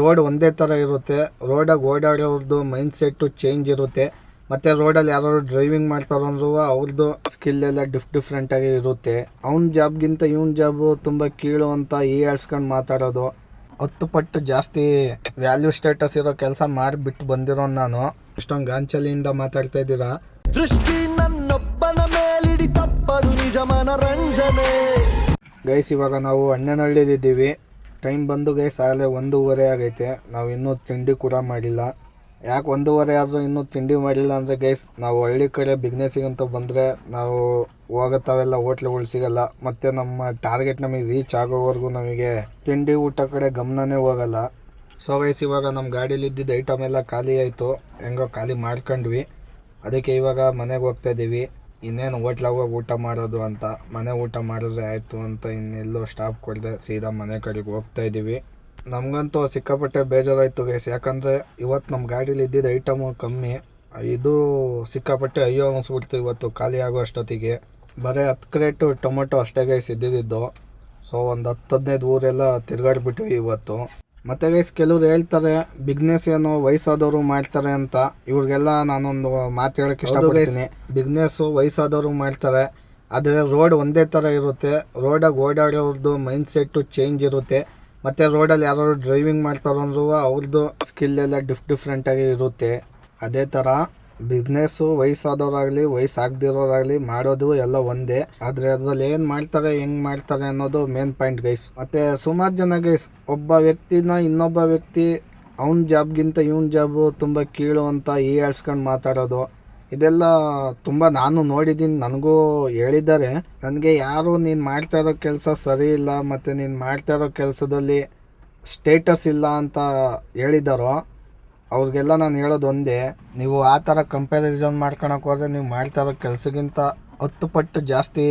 Road ಒಂದೇ ಥರ ಇರುತ್ತೆ. ರೋಡಾಗಿ ಓಡಾಡೋರ್ದು ಮೈಂಡ್ ಸೆಟ್ಟು ಚೇಂಜ್ ಇರುತ್ತೆ. ಮತ್ತು ರೋಡಲ್ಲಿ ಯಾರು ಡ್ರೈವಿಂಗ್ ಮಾಡ್ತಾರೋ ಅಂದ್ರೂ ಅವ್ರದ್ದು ಸ್ಕಿಲ್ ಎಲ್ಲ ಡಿಫ್ ಡಿಫ್ರೆಂಟಾಗಿ ಇರುತ್ತೆ. ಅವ್ನ ಜಾಬ್ಗಿಂತ ಇವ್ನ ಜಾಬು ತುಂಬ ಕೀಳು ಅಂತ ಈ ಆಡ್ಸ್ಕೊಂಡು ಮಾತಾಡೋದು. ಹತ್ತು ಪಟ್ಟು ಜಾಸ್ತಿ ವ್ಯಾಲ್ಯೂ ಸ್ಟೇಟಸ್ ಇರೋ ಕೆಲಸ ಮಾಡಿಬಿಟ್ಟು ಬಂದಿರೋ ನಾನು. ಇಷ್ಟೊಂದು ಗಾಂಚಲಿಯಿಂದ ಮಾತಾಡ್ತಾ ಇದ್ದೀರಾ? ದೃಷ್ಟಿ ನನ್ನೊಬ್ಬನ ಮೇಲಿಡಿ ತಪ್ಪದು ನಿಜ ಮನರಂಜನೆ. ಗೈಸ್ ಇವಾಗ ನಾವು ಅಣ್ಣನಹಳ್ಳಿಲಿದ್ದೀವಿ. ಟೈಮ್ ಬಂದು ಗೈಸ್ ಆಗಲೇ ಒಂದೂವರೆ ಆಗೈತೆ. ನಾವು ಇನ್ನೂ ತಿಂಡಿ ಕೂಡ ಮಾಡಿಲ್ಲ. ಯಾಕೆ ಒಂದೂವರೆ ಆದರೂ ಇನ್ನೂ ತಿಂಡಿ ಮಾಡಿಲ್ಲ ಅಂದರೆ ಗೈಸ್ ನಾವು ಹಳ್ಳಿ ಕಡೆ ಬಿಗ್ನೆಸ್ಸಿಗಂತ ಬಂದರೆ ನಾವು ಹೋಗತ್ತಾವೆಲ್ಲ ಹೋಟ್ಲುಗಳು ಸಿಗಲ್ಲ. ಮತ್ತು ನಮ್ಮ ಟಾರ್ಗೆಟ್ ನಮಗೆ ರೀಚ್ ಆಗೋವರೆಗೂ ನಮಗೆ ತಿಂಡಿ ಊಟ ಕಡೆ ಗಮನನೇ ಹೋಗಲ್ಲ. ಸೊ ಗೈಸ್ ಇವಾಗ ನಮ್ಮ ಗಾಡೀಲಿ ಇದ್ದಿದ್ದ ಐಟಮ್ ಎಲ್ಲ ಖಾಲಿ ಆಯಿತು. ಹೆಂಗೋ ಖಾಲಿ ಮಾಡ್ಕೊಂಡ್ವಿ. ಅದಕ್ಕೆ ಇವಾಗ ಮನೆಗೆ ಹೋಗ್ತಾ ಇದ್ದೀವಿ ಇನ್ನೇನು ಹೋಟ್ಲಾಗ ಹೋಗಿ ಊಟ ಮಾಡೋದು ಅಂತ, ಮನೆ ಊಟ ಮಾಡಿದ್ರೆ ಆಯಿತು ಅಂತ ಇನ್ನೆಲ್ಲೋ ಸ್ಟಾಪ್ ಕೊಡದೆ ಸೀದಾ ಮನೆ ಕಡೆಗೆ ಹೋಗ್ತಾ ಇದ್ದೀವಿ. ನಮಗಂತೂ ಸಿಕ್ಕಾಪಟ್ಟೆ ಬೇಜಾರಾಯಿತು ಗೈಸ್ ಯಾಕಂದರೆ ಇವತ್ತು ನಮ್ಮ ಗಾಡೀಲಿ ಇದ್ದಿದ್ದ ಐಟಮು ಕಮ್ಮಿ. ಇದು ಸಿಕ್ಕಾಪಟ್ಟೆ ಅಯ್ಯೋ ಅನಿಸ್ಬಿಡ್ತು ಇವತ್ತು ಖಾಲಿ ಆಗೋ ಅಷ್ಟೊತ್ತಿಗೆ. ಬರೀ ಹತ್ತು ಕ್ರೇಟು ಟೊಮೊಟೊ ಅಷ್ಟೇ ಗೈಸ್ ಇದ್ದಿದ್ದು. ಸೊ ಒಂದು ಹತ್ತು ಹದಿನೈದು ಊರೆಲ್ಲ ತಿರುಗಾಡ್ಬಿಟ್ವಿ ಇವತ್ತು. ಮತ್ತೆ ಗೈಸ್ ಕೆಲವ್ರು ಹೇಳ್ತಾರೆ ಬಿಗ್ನೆಸ್ ಏನು ವಯಸ್ಸಾದವರು ಮಾಡ್ತಾರೆ ಅಂತ. ಇವ್ರಿಗೆಲ್ಲ ನಾನೊಂದು ಮಾತು ಹೇಳಕ್ಕೆ ಇಷ್ಟಪಡ್ತೀನಿ. ಬಿಗ್ನೆಸ್ ವಯಸ್ಸಾದವರು ಮಾಡ್ತಾರೆ. ಆದರೆ ರೋಡ್ ಒಂದೇ ಥರ ಇರುತ್ತೆ. ರೋಡಾಗಿ ಓಡಾಡೋರ್ದು ಮೈಂಡ್ ಸೆಟ್ಟು ಚೇಂಜ್ ಇರುತ್ತೆ. ಮತ್ತು ರೋಡಲ್ಲಿ ಯಾರು ಡ್ರೈವಿಂಗ್ ಮಾಡ್ತಾರೋ ಅಂದ್ರೂ ಅವ್ರದ್ದು ಸ್ಕಿಲ್ ಎಲ್ಲ ಡಿಫ್ ಡಿಫ್ರೆಂಟಾಗಿ ಇರುತ್ತೆ. ಅದೇ ಥರ ಬಿಸ್ನೆಸ್ಸು ವಯಸ್ಸಾದವರಾಗಲಿ, ವಯಸ್ಸಾಗದಿರೋರಾಗಲಿ ಮಾಡೋದು ಎಲ್ಲ ಒಂದೇ. ಆದರೆ ಅದರಲ್ಲಿ ಏನು ಮಾಡ್ತಾರೆ, ಹೆಂಗೆ ಮಾಡ್ತಾರೆ ಅನ್ನೋದು ಮೇನ್ ಪಾಯಿಂಟ್ ಗೈಸ್ ಮತ್ತು ಸುಮಾರು ಜನ ಗೈಸ್ ಒಬ್ಬ ವ್ಯಕ್ತಿನ ಇನ್ನೊಬ್ಬ ವ್ಯಕ್ತಿ ಅವ್ನ ಜಾಬ್ಗಿಂತ ಇವನ್ ಜಾಬು ತುಂಬ ಕೀಳು ಅಂತ ಈ ಆಡ್ಸ್ಕೊಂಡು ಮಾತಾಡೋದು. ಇದೆಲ್ಲ ತುಂಬ ನಾನು ನೋಡಿದ್ದೀನಿ ನನಗೂ ಹೇಳಿದ್ದಾರೆ. ನನಗೆ ಯಾರು ನೀನು ಮಾಡ್ತಾ ಇರೋ ಕೆಲಸ ಸರಿ ಇಲ್ಲ, ಮತ್ತು ನೀನು ಮಾಡ್ತಾ ಇರೋ ಕೆಲಸದಲ್ಲಿ ಸ್ಟೇಟಸ್ ಇಲ್ಲ ಅಂತ ಹೇಳಿದಾರೋ ಅವ್ರಿಗೆಲ್ಲ ನಾನು ಹೇಳೋದು ಒಂದೇ, ನೀವು ಆ ಥರ ಕಂಪ್ಯಾರಿಸನ್ ಮಾಡ್ಕೊಳಕ್ಕೆ ಹೋದ್ರೆ ನೀವು ಮಾಡ್ತಾ ಇರೋ ಕೆಲಸಕ್ಕಿಂತ ಹತ್ತು ಪಟ್ಟು ಜಾಸ್ತಿ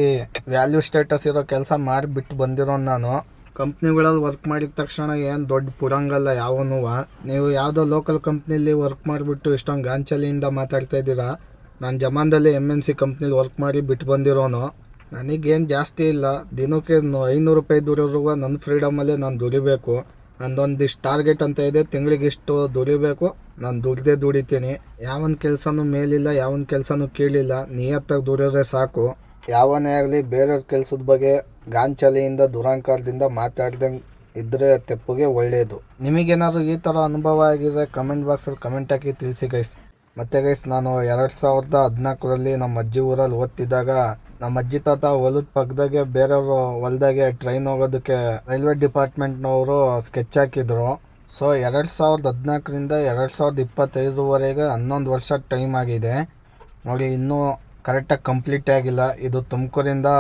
ವ್ಯಾಲ್ಯೂ ಸ್ಟೇಟಸ್ ಇರೋ ಕೆಲಸ ಮಾಡಿಬಿಟ್ಟು ಬಂದಿರೋನು ನಾನು. ಕಂಪ್ನಿಗಳಲ್ಲಿ ವರ್ಕ್ ಮಾಡಿದ ತಕ್ಷಣ ಏನು ದೊಡ್ಡ ಪುರಂಗಲ್ಲ ಯಾವನೂ. ನೀವು ಯಾವುದೋ ಲೋಕಲ್ ಕಂಪ್ನಿಲಿ ವರ್ಕ್ ಮಾಡಿಬಿಟ್ಟು ಇಷ್ಟೊಂದು ಗಾಂಚಲಿಯಿಂದ ಮಾತಾಡ್ತಾ ಇದ್ದೀರಾ? ನಾನು ಜಮಾನದಲ್ಲಿ ಎಂ ಎನ್ ಸಿ ಕಂಪ್ನಿಲಿ ವರ್ಕ್ ಮಾಡಿ ಬಿಟ್ಟು ಬಂದಿರೋನು. ನನಗೇನು ಜಾಸ್ತಿ ಇಲ್ಲ. ದಿನಕ್ಕೆ ಐನೂರು ರೂಪಾಯಿ ದುಡಿರುವ ನನ್ನ ಫ್ರೀಡಮಲ್ಲೇ ನಾನು ದುಡಿಬೇಕು. ನಂದೊಂದಿಷ್ಟು ಟಾರ್ಗೆಟ್ ಅಂತ ಇದೆ, ತಿಂಗಳಿಗೆ ಇಷ್ಟು ದುಡಿಬೇಕು. ನಾನು ದುಡ್ದೇ ದುಡಿತೀನಿ. ಯಾವನ ಕೆಲಸನೂ ಮೇಲಿಲ್ಲ, ಯಾವನ ಕೆಲಸನೂ ಕೇಳಿಲ್ಲ. ನಿಯತ್ತಾಗಿ ದುಡಿಯೋದೇ ಸಾಕು. ಯಾವನೇ ಆಗಲಿ ಬೇರೆಯವ್ರ ಕೆಲಸದ ಬಗ್ಗೆ ಗಾಂಚಲಿಯಿಂದ, ದುರಾಂಕಾರದಿಂದ ಮಾತಾಡ್ದಂಗೆ ಇದ್ರೆ ತೆಪ್ಪಗೆ ಒಳ್ಳೆಯದು ನಿಮಗೇನಾದ್ರು ಈ ಥರ ಅನುಭವ ಆಗಿದೆ ಕಮೆಂಟ್ ಬಾಕ್ಸಲ್ಲಿ ಕಮೆಂಟ್ ಹಾಕಿ ತಿಳಿಸಿ ಗೈಸ್ ಮತ್ತೆ ಗೈಸ್ ನಾನು ಎರಡು ಸಾವಿರದ ಹದಿನಾಲ್ಕರಲ್ಲಿ ನಮ್ಮ ಅಜ್ಜಿ ಊರಲ್ಲಿ ಓದ್ತಿದ್ದಾಗ ನಮ್ಮ ಅಜ್ಜಿ ತಾತ ಹೊಲದ ಪಕ್ಕದಾಗೆ ಬೇರೆಯವರು ಹೊಲದಾಗೆ ಟ್ರೈನ್ ಹೋಗೋದಕ್ಕೆ ರೈಲ್ವೆ ಡಿಪಾರ್ಟ್ಮೆಂಟ್ನವರು ಸ್ಕೆಚ್ ಹಾಕಿದ್ರು. ಸೊ ಎರಡು ಸಾವಿರದ ಹದಿನಾಲ್ಕರಿಂದ ಎರಡು ಸಾವಿರದ ಇಪ್ಪತ್ತೈದರವರೆಗೆ ಹನ್ನೊಂದು ವರ್ಷ ಟೈಮ್ ಆಗಿದೆ. ನೋಡಿ, ಇನ್ನೂ ಕರೆಕ್ಟಾಗಿ ಕಂಪ್ಲೀಟ್ ಆಗಿಲ್ಲ. ಇದು ತುಮಕೂರಿಂದ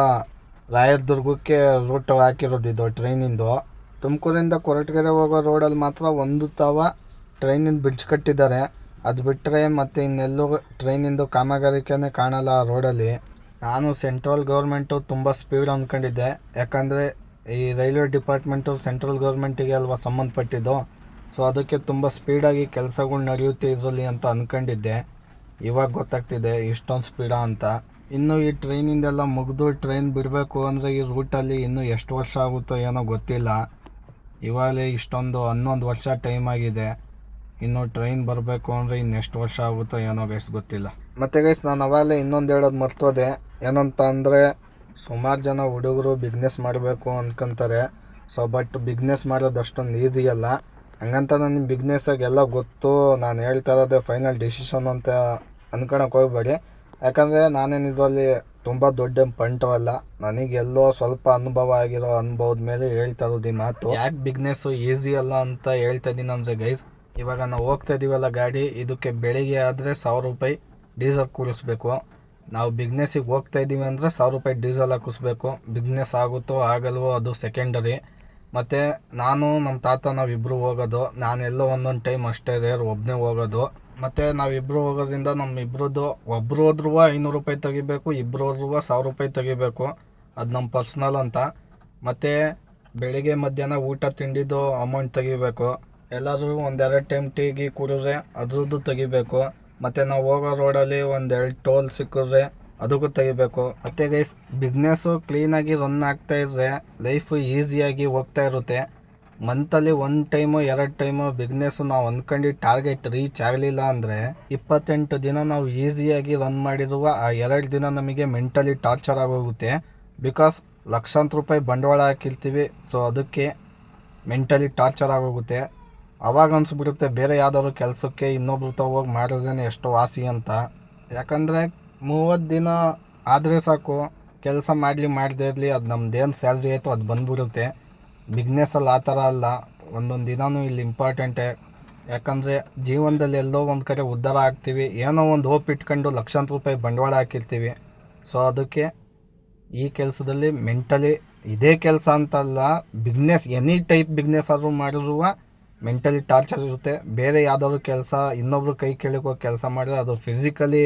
ರಾಯದುರ್ಗಕ್ಕೆ ರೂಟ್ ಹಾಕಿರೋದು ಇದು ಟ್ರೈನಿಂದು ತುಮಕೂರಿಂದ ಕೊರಟಗೆರೆ ಹೋಗೋ ರೋಡಲ್ಲಿ ಮಾತ್ರ ಒಂದು ತಾವ ಟ್ರೈನಿಂದ ಬ್ರಿಡ್ಜ್ ಕಟ್ಟಿದ್ದಾರೆ. ಅದು ಬಿಟ್ಟರೆ ಮತ್ತು ಇನ್ನೆಲ್ಲೂ ಟ್ರೈನಿಂದು ಕಾಮಗಾರಿಕೆನೇ ಕಾಣಲ್ಲ ಆ ರೋಡಲ್ಲಿ ನಾನು ಸೆಂಟ್ರಲ್ ಗೌರ್ಮೆಂಟು ತುಂಬ ಸ್ಪೀಡ್ ಅಂದ್ಕೊಂಡಿದ್ದೆ ಯಾಕಂದರೆ ಈ ರೈಲ್ವೆ ಡಿಪಾರ್ಟ್ಮೆಂಟು ಸೆಂಟ್ರಲ್ ಗೌರ್ಮೆಂಟಿಗೆ ಅಲ್ವಾ ಸಂಬಂಧಪಟ್ಟಿದ್ದು. ಸೊ ಅದಕ್ಕೆ ತುಂಬ ಸ್ಪೀಡಾಗಿ ಕೆಲಸಗಳು ನಡೆಯುತ್ತೆ ಇದರಲ್ಲಿ ಅಂತ ಅಂದ್ಕೊಂಡಿದ್ದೆ ಇವಾಗ ಗೊತ್ತಾಗ್ತಿದೆ ಇಷ್ಟೊಂದು ಸ್ಪೀಡ ಅಂತ. ಇನ್ನು ಈ ಟ್ರೈನಿಂದೆಲ್ಲ ಮುಗಿದು ಟ್ರೈನ್ ಬಿಡಬೇಕು ಅಂದರೆ ಈ ರೂಟಲ್ಲಿ ಇನ್ನೂ ಎಷ್ಟು ವರ್ಷ ಆಗುತ್ತೋ ಏನೋ ಗೊತ್ತಿಲ್ಲ. ಇವಾಗಲೇ ಇಷ್ಟೊಂದು ಹನ್ನೊಂದು ವರ್ಷ ಟೈಮ್ ಆಗಿದೆ. ಇನ್ನು ಟ್ರೈನ್ ಬರಬೇಕು ಅಂದರೆ ಇನ್ನು ಎಷ್ಟು ವರ್ಷ ಆಗುತ್ತೋ ಏನೋ ಗೈಸ್ ಗೊತ್ತಿಲ್ಲ. ಮತ್ತು ಗೈಸ್ ನಾನು ಅವಾಗಲೇ ಇನ್ನೊಂದು ಹೇಳೋದು ಮರ್ತೋದೆ. ಏನಂತ ಅಂದರೆ ಸುಮಾರು ಜನ ಹುಡುಗರು ಬಿಗ್ನೆಸ್ ಮಾಡಬೇಕು ಅಂದ್ಕೊಂತಾರೆ ಸೊ ಬಟ್ ಬಿಗ್ನೆಸ್ ಮಾಡೋದು ಅಷ್ಟೊಂದು ಈಸಿ ಅಲ್ಲ. ಹಂಗಂತ ನನಗೆ ಬಿಗ್ನೆಸ್ಸಾಗಿ ಎಲ್ಲ ಗೊತ್ತು. ನಾನು ಹೇಳ್ತಾ ಇರೋದೇ ಫೈನಲ್ ಡಿಸಿಷನ್ ಅಂತ ಅನ್ಕೊಳಕ್ಕೆ ಹೋಗ್ಬೇಡಿ. ಯಾಕಂದರೆ ನಾನೇನು ಇದರಲ್ಲಿ ತುಂಬ ದೊಡ್ಡ ಪಂಟರಲ್ಲ ಅಲ್ಲ. ನನಗೆಲ್ಲೋ ಸ್ವಲ್ಪ ಅನುಭವ ಆಗಿರೋ ಅನುಭವದ ಮೇಲೆ ಹೇಳ್ತಾ ಇರೋದು ಈ ಮಾತು. ಯಾಕೆ ಬಿಗ್ನೆಸ್ಸು ಈಸಿ ಅಲ್ಲ ಅಂತ ಹೇಳ್ತಾ ಇದ್ದೀನಿ ಅಂದರೆ ಗೈಸ್ ಇವಾಗ ನಾವು ಹೋಗ್ತಾ ಇದ್ದೀವಲ್ಲ ಗಾಡಿ, ಇದಕ್ಕೆ ಬೆಳಿಗ್ಗೆ ಆದರೆ ಸಾವಿರ ರೂಪಾಯಿ ಡೀಸೆಲ್ ಕೂಡಿಸ್ಬೇಕು ನಾವು ಬಿಗ್ನೆಸ್ಸಿಗೆ ಹೋಗ್ತಾ ಇದ್ದೀವಿ ಅಂದರೆ ಸಾವಿರ ರೂಪಾಯಿ ಡೀಸೆಲ್ ಹಾಕಿಸ್ಬೇಕು. ಬಿಗ್ನೆಸ್ ಆಗುತ್ತೋ ಆಗಲ್ವೋ ಅದು ಸೆಕೆಂಡರಿ ಮತ್ತು ನಾನು ನಮ್ಮ ತಾತ ನಾವಿಬ್ಬರು ಹೋಗೋದು. ನಾನೆಲ್ಲೋ ಒಂದೊಂದು ಟೈಮ್ ಅಷ್ಟೇ ರೇರ್ ಒಬ್ಬನೇ ಹೋಗೋದು. ಮತ್ತು ನಾವಿಬ್ಬರು ಹೋಗೋದ್ರಿಂದ ನಮ್ಮಿಬ್ರದ್ದು ಒಬ್ಬರು ಹೋದ್ರೂ ಐನೂರು ರೂಪಾಯಿ ತೆಗಿಬೇಕು ಇಬ್ಬರು ಹೋದ್ರೂ ಸಾವಿರ ರೂಪಾಯಿ ತೆಗಿಬೇಕು. ಅದು ನಮ್ಮ ಪರ್ಸ್ನಲ್ ಅಂತ. ಮತ್ತು ಬೆಳಿಗ್ಗೆ ಮಧ್ಯಾಹ್ನ ಊಟ ತಿಂಡಿದ್ದು ಅಮೌಂಟ್ ತೆಗಿಬೇಕು. ಎಲ್ಲಾದರೂ ಒಂದೆರಡು ಟೈಮ್ ಟೀ ಗೀ ಕುಡಿದ್ರೆ ಅದ್ರದ್ದು ತೆಗಿಬೇಕು. ಮತ್ತು ನಾವು ಹೋಗೋ ರೋಡಲ್ಲಿ ಒಂದೆರಡು ಟೋಲ್ ಸಿಕ್ಕಿದ್ರೆ ಅದಕ್ಕೂ ತೆಗಿಬೇಕು. ಮತ್ತು ಗೈಸ್ ಬಿಸ್ನೆಸ್ಸು ಕ್ಲೀನಾಗಿ ರನ್ ಆಗ್ತಾ ಇದ್ರೆ ಲೈಫು ಈಸಿಯಾಗಿ ಹೋಗ್ತಾ ಇರುತ್ತೆ. ಮಂತಲ್ಲಿ ಒಂದು ಟೈಮು ಎರಡು ಟೈಮು ಬಿಸ್ನೆಸ್ಸು ನಾವು ಅಂದ್ಕೊಂಡು ಟಾರ್ಗೆಟ್ ರೀಚ್ ಆಗಲಿಲ್ಲ ಅಂದರೆ ಇಪ್ಪತ್ತೆಂಟು ದಿನ ನಾವು ಈಸಿಯಾಗಿ ರನ್ ಮಾಡಿರುವ ಆ ಎರಡು ದಿನ ನಮಗೆ ಮೆಂಟಲಿ ಟಾರ್ಚರ್ ಆಗೋಗುತ್ತೆ. ಬಿಕಾಸ್ ಲಕ್ಷಾಂತರ ರೂಪಾಯಿ ಬಂಡವಾಳ ಹಾಕಿರ್ತೀವಿ ಸೊ ಅದಕ್ಕೆ ಮೆಂಟಲಿ ಟಾರ್ಚರ್ ಆಗೋಗುತ್ತೆ. ಅವಾಗ ಅನಿಸ್ಬಿಡುತ್ತೆ ಬೇರೆ ಯಾವ್ದಾದ್ರು ಕೆಲಸಕ್ಕೆ ಇನ್ನೊಬ್ರು ಹೋಗಿ ಮಾಡಿದ್ರೇ ಎಷ್ಟೋ ವಾಸಿ ಅಂತ. ಯಾಕಂದರೆ ಮೂವತ್ತು ದಿನ ಆದರೆ ಸಾಕು, ಕೆಲಸ ಮಾಡಲಿ ಮಾಡದೇ ಇರಲಿ, ಅದು ನಮ್ಮದೇನು ಸ್ಯಾಲ್ರಿ ಆಯಿತು ಅದು ಬಂದ್ಬಿಡುತ್ತೆ. ಬಿಸ್ನೆಸ್ಸಲ್ಲಿ ಆ ಥರ ಅಲ್ಲ, ಒಂದೊಂದು ದಿನವೂ ಇಲ್ಲಿ ಇಂಪಾರ್ಟೆಂಟೇ. ಯಾಕಂದರೆ ಜೀವನದಲ್ಲಿ ಎಲ್ಲೋ ಒಂದು ಕಡೆ ಉದ್ಧಾರ ಆಗ್ತೀವಿ, ಏನೋ ಒಂದು ಹೋಪ್ ಇಟ್ಕೊಂಡು ಲಕ್ಷಾಂತರ ರೂಪಾಯಿ ಬಂಡವಾಳ ಹಾಕಿರ್ತೀವಿ. ಸೊ ಅದಕ್ಕೆ ಈ ಕೆಲಸದಲ್ಲಿ ಮೆಂಟಲಿ ಇದೇ ಕೆಲಸ ಅಂತಲ್ಲ ಬಿಸ್ನೆಸ್ ಎನಿ ಟೈಪ್ ಬಿಸ್ನೆಸ್ ಆದರೂ ಮಾಡಿರುವ ಮೆಂಟಲಿ ಟಾರ್ಚರ್ ಇರುತ್ತೆ. ಬೇರೆ ಯಾವ್ದಾದ್ರು ಕೆಲಸ, ಇನ್ನೊಬ್ರು ಕೈ ಕೆಳಗೆ ಕೆಲಸ ಮಾಡಿದ್ರೆ ಅದು ಫಿಸಿಕಲಿ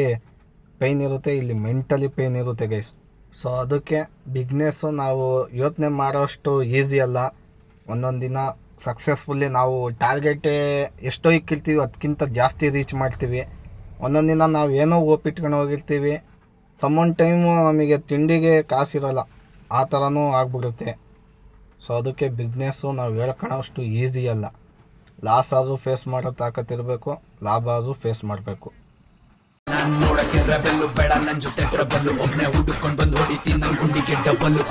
ಪೈನ್ ಇರುತ್ತೆ, ಇಲ್ಲಿ ಮೆಂಟಲಿ ಪೈನ್ ಇರುತ್ತೆ ಗೈಸ್ ಸೊ ಅದಕ್ಕೆ ಬಿಗ್ನೆಸ್ಸು ನಾವು ಯೋಚನೆ ಮಾಡೋಷ್ಟು ಈಸಿ ಅಲ್ಲ. ಒಂದೊಂದು ದಿನ ಸಕ್ಸಸ್ಫುಲ್ಲಿ ನಾವು ಟಾರ್ಗೆಟೇ ಎಷ್ಟೋ ಇಕ್ಕಿರ್ತೀವಿ ಅದಕ್ಕಿಂತ ಜಾಸ್ತಿ ರೀಚ್ ಮಾಡ್ತೀವಿ. ಒಂದೊಂದು ದಿನ ನಾವು ಏನೋ ಓಪಿಟ್ಕೊಂಡು ಹೋಗಿರ್ತೀವಿ. ಸಮ್ ಟೈಮು ನಮಗೆ ತಿಂಡಿಗೆ ಕಾಸಿರೋಲ್ಲ. ಆ ಥರನೂ ಆಗ್ಬಿಡುತ್ತೆ. ಸೊ ಅದಕ್ಕೆ ಬಿಗ್ನೆಸ್ಸು ನಾವು ಹೇಳ್ಕೊಳ್ಳೋಷ್ಟು ಈಸಿ ಅಲ್ಲ. ಲಾಸ್ ಆದರೂ ಫೇಸ್ ಮಾಡೋ ತಾಕತ್ತಿರಬೇಕು ಲಾಭ ಆದರೂ ಫೇಸ್ ಮಾಡಬೇಕು. ನಾನು ನೋಡಕ್ಕೆ ಬೆಲ್ಲು ಬೇಡ ನನ್ನ ಜೊತೆ ಟ್ರಬಲ್ಲು ಒಬ್ಬನೇ ಹುಡುಕೊಂಡು ಬಂದು ಹೊಡಿತೀನಿ ನನ್ನ ಗುಂಡಿಗೆ ಡಬಲ್ಲು